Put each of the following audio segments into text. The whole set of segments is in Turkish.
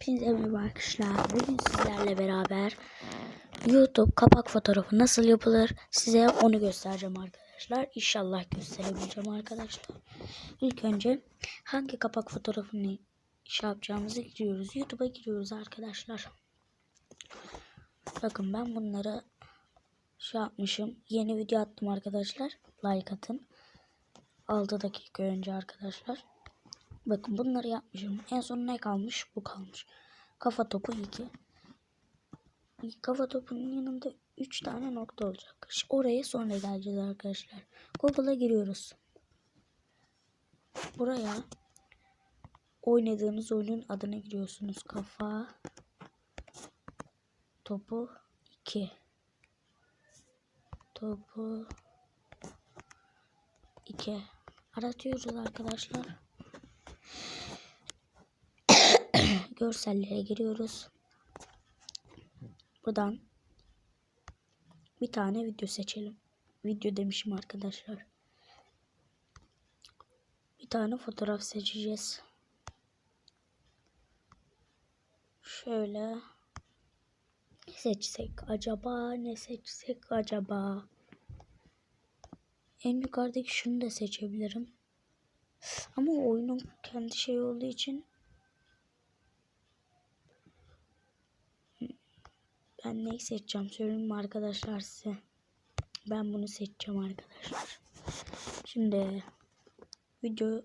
Hepinize merhaba arkadaşlar. Bugün sizlerle beraber YouTube kapak fotoğrafı nasıl yapılır size onu göstereceğim arkadaşlar. İnşallah gösterebileceğim arkadaşlar. İlk önce hangi kapak fotoğrafını şey yapacağımızı giriyoruz. YouTube'a giriyoruz arkadaşlar. Bakın ben bunları şey yapmışım. Yeni video attım arkadaşlar. Like atın. 6 dakika önce arkadaşlar. Bakın bunları yapmışım. En son ne kalmış? Bu kalmış. Kafa topu 2. Kafa topunun yanında 3 tane nokta olacak. Oraya sonra geleceğiz arkadaşlar. Google'a giriyoruz. Buraya oynadığınız oyunun adına giriyorsunuz. Kafa topu 2. Topu 2. Aratıyoruz arkadaşlar. Görsellere giriyoruz. Buradan bir tane video seçelim. Video demişim arkadaşlar. Bir tane fotoğraf seçeceğiz. Şöyle ne seçsek acaba ne seçsek acaba en yukarıdaki şunu da seçebilirim. Ama oyunun kendi şey olduğu için Ben neyi seçeceğim söyleyeyim arkadaşlar size. Ben bunu seçeceğim arkadaşlar. Şimdi video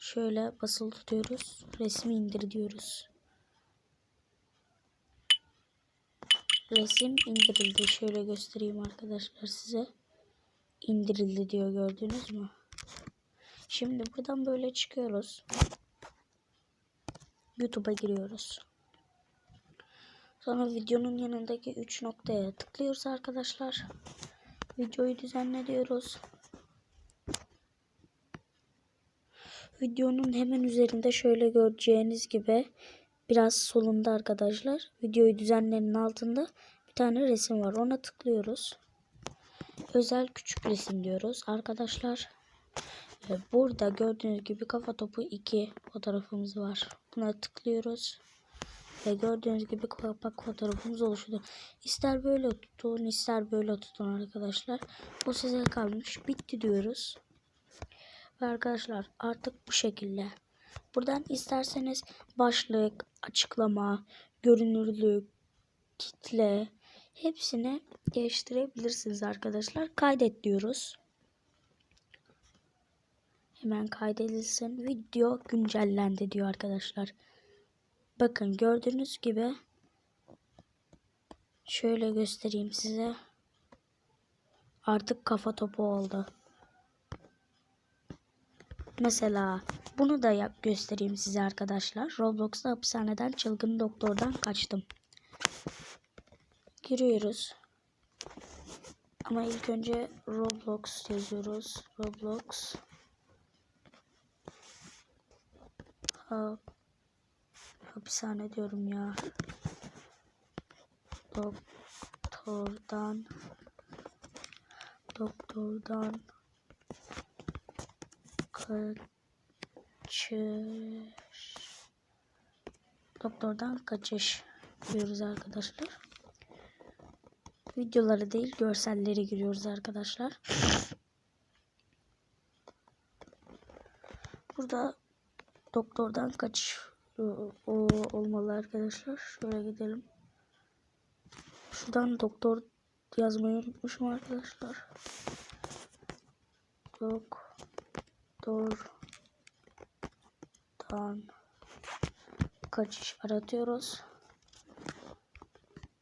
şöyle basılı tutuyoruz. Resmi indir diyoruz. Resim indirildi. Şöyle göstereyim arkadaşlar size. İndirildi diyor gördünüz mü? Şimdi buradan böyle çıkıyoruz. YouTube'a giriyoruz. Sonra videonun yanındaki 3 noktaya tıklıyoruz arkadaşlar. Videoyu düzenle diyoruz. Videonun hemen üzerinde şöyle göreceğiniz gibi biraz solunda arkadaşlar videoyu düzenlenin altında bir tane resim var. Ona tıklıyoruz. Özel küçük resim diyoruz arkadaşlar. Burada gördüğünüz gibi kafa topu 2 fotoğrafımız var. Buna tıklıyoruz. Ve gördüğünüz gibi kapak fotoğrafımız oluştu. İster böyle tutun ister böyle tutun arkadaşlar. Bu size kalmış. Bitti diyoruz. Ve arkadaşlar artık bu şekilde. Buradan isterseniz başlık, açıklama, görünürlük, kitle hepsini değiştirebilirsiniz arkadaşlar. Kaydet diyoruz. Hemen kaydedilsin. Video güncellendi diyor arkadaşlar. Bakın gördüğünüz gibi şöyle göstereyim size. Artık kafa topu oldu. Mesela bunu da yap göstereyim size arkadaşlar. Roblox'ta hapishaneden çılgın doktordan kaçtım. Giriyoruz. Ama ilk önce Roblox yazıyoruz. Roblox. Ha, hapishane diyorum ya. Doktordan doktordan kaçış doktordan kaçış diyoruz arkadaşlar. Videoları değil görselleri giriyoruz arkadaşlar. Burada doktordan kaçış o, olmalı arkadaşlar. Şöyle gidelim. Şuradan doktor yazmayı unutmuşum arkadaşlar. Doktordan kaçış aratıyoruz.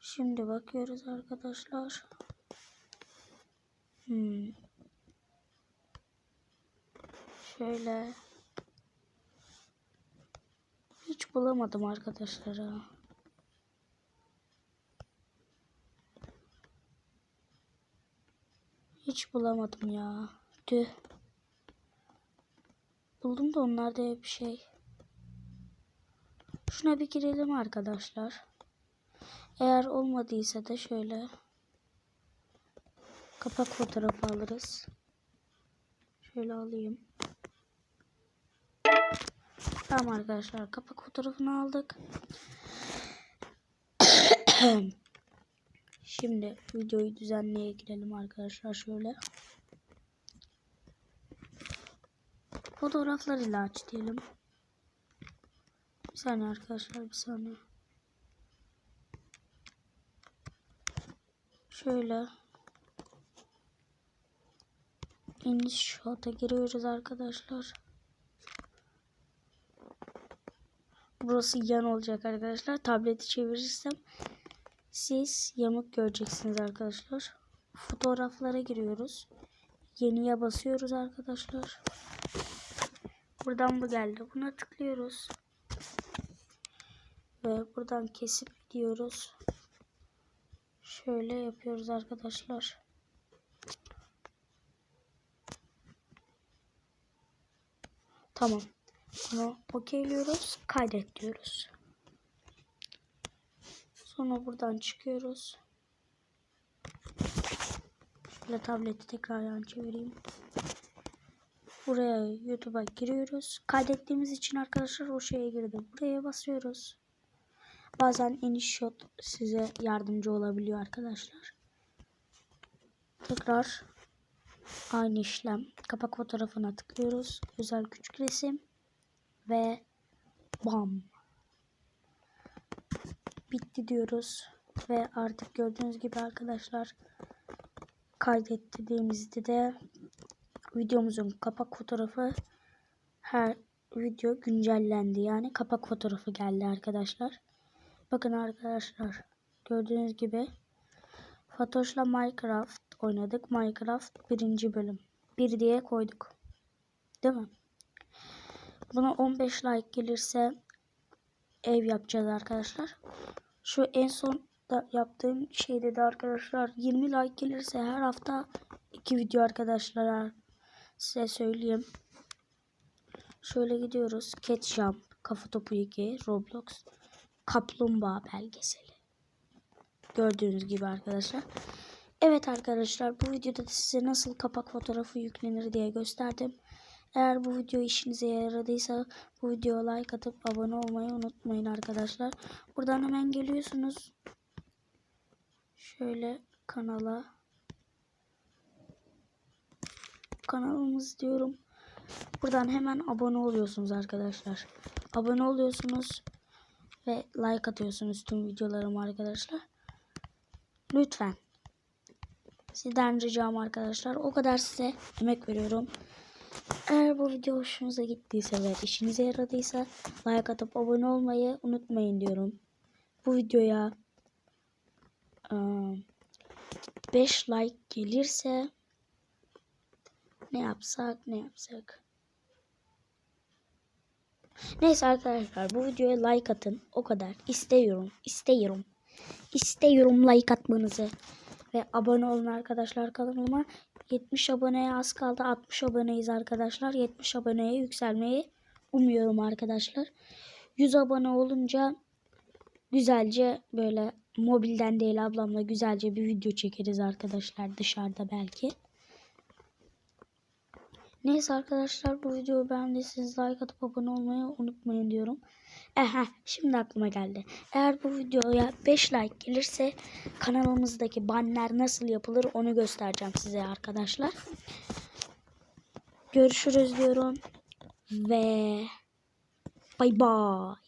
Şimdi bakıyoruz arkadaşlar. Hmm. Şöyle hiç bulamadım arkadaşlar ha. Hiç bulamadım ya. Tüh. Buldum da onlarda hep şey. Şuna bir girelim arkadaşlar. Eğer olmadıysa da şöyle kapak fotoğrafı alırız. Şöyle alayım. Tamam arkadaşlar kapak fotoğrafını aldık. Şimdi videoyu düzenleye girelim arkadaşlar şöyle. Fotoğraflarıyla aç diyelim. Bir saniye arkadaşlar bir saniye. Şöyle. iniş shot'a giriyoruz arkadaşlar. Burası yan olacak arkadaşlar. Tableti çevirirsem siz yamuk göreceksiniz arkadaşlar. Fotoğraflara giriyoruz. Yeniye basıyoruz arkadaşlar. Buradan bu geldi. Buna tıklıyoruz. Ve buradan kesip gidiyoruz. Şöyle yapıyoruz arkadaşlar. Tamam. Bunu okeyliyoruz. Kaydet diyoruz. Sonra buradan çıkıyoruz. Şöyle tableti tekrar yan çevireyim. Buraya YouTube'a giriyoruz. Kaydettiğimiz için arkadaşlar o şeye girdim. Buraya basıyoruz. Bazen iniş shot size yardımcı olabiliyor arkadaşlar. Tekrar aynı işlem. Kapak fotoğrafına tıklıyoruz. Özel küçük resim ve bam. Bitti diyoruz ve artık gördüğünüz gibi arkadaşlar kaydettiğimizde de videomuzun kapak fotoğrafı her video güncellendi. Yani kapak fotoğrafı geldi arkadaşlar. Bakın arkadaşlar gördüğünüz gibi Fatoş'la Minecraft oynadık. Minecraft birinci bölüm. Bir diye koyduk. Değil mi? Buna 15 like gelirse ev yapacağız arkadaşlar. Şu en son da yaptığım şeyde de arkadaşlar 20 like gelirse her hafta iki video arkadaşlar size söyleyeyim. Şöyle gidiyoruz. Cat Jump, Kafa Topu 2, Roblox, Kaplumbağa belgeseli. Gördüğünüz gibi arkadaşlar. Evet arkadaşlar bu videoda da size nasıl kapak fotoğrafı yüklenir diye gösterdim. Eğer bu video işinize yaradıysa bu videoya like atıp abone olmayı unutmayın arkadaşlar. Buradan hemen geliyorsunuz. Şöyle kanala. Kanalımız diyorum. Buradan hemen abone oluyorsunuz arkadaşlar. Abone oluyorsunuz ve like atıyorsunuz tüm videolarıma arkadaşlar. Lütfen. Sizden ricam arkadaşlar. O kadar size emek veriyorum. Eğer bu video hoşunuza gittiyse ve işinize yaradıysa like atıp abone olmayı unutmayın diyorum. Bu videoya 5 like gelirse ne yapsak ne yapsak. Neyse arkadaşlar bu videoya like atın. O kadar. İstiyorum. İstiyorum. İstiyorum like atmanızı. Ve abone olun arkadaşlar kanalıma. 70 aboneye az kaldı. 60 aboneyiz arkadaşlar. 70 aboneye yükselmeyi umuyorum arkadaşlar. 100 abone olunca güzelce böyle mobilden değil ablamla güzelce bir video çekeriz arkadaşlar dışarıda belki. Neyse arkadaşlar bu videoyu beğendiyseniz like atıp abone olmayı unutmayın diyorum. Aha şimdi aklıma geldi. Eğer bu videoya 5 like gelirse kanalımızdaki banner nasıl yapılır onu göstereceğim size arkadaşlar. Görüşürüz diyorum. Ve bay bay.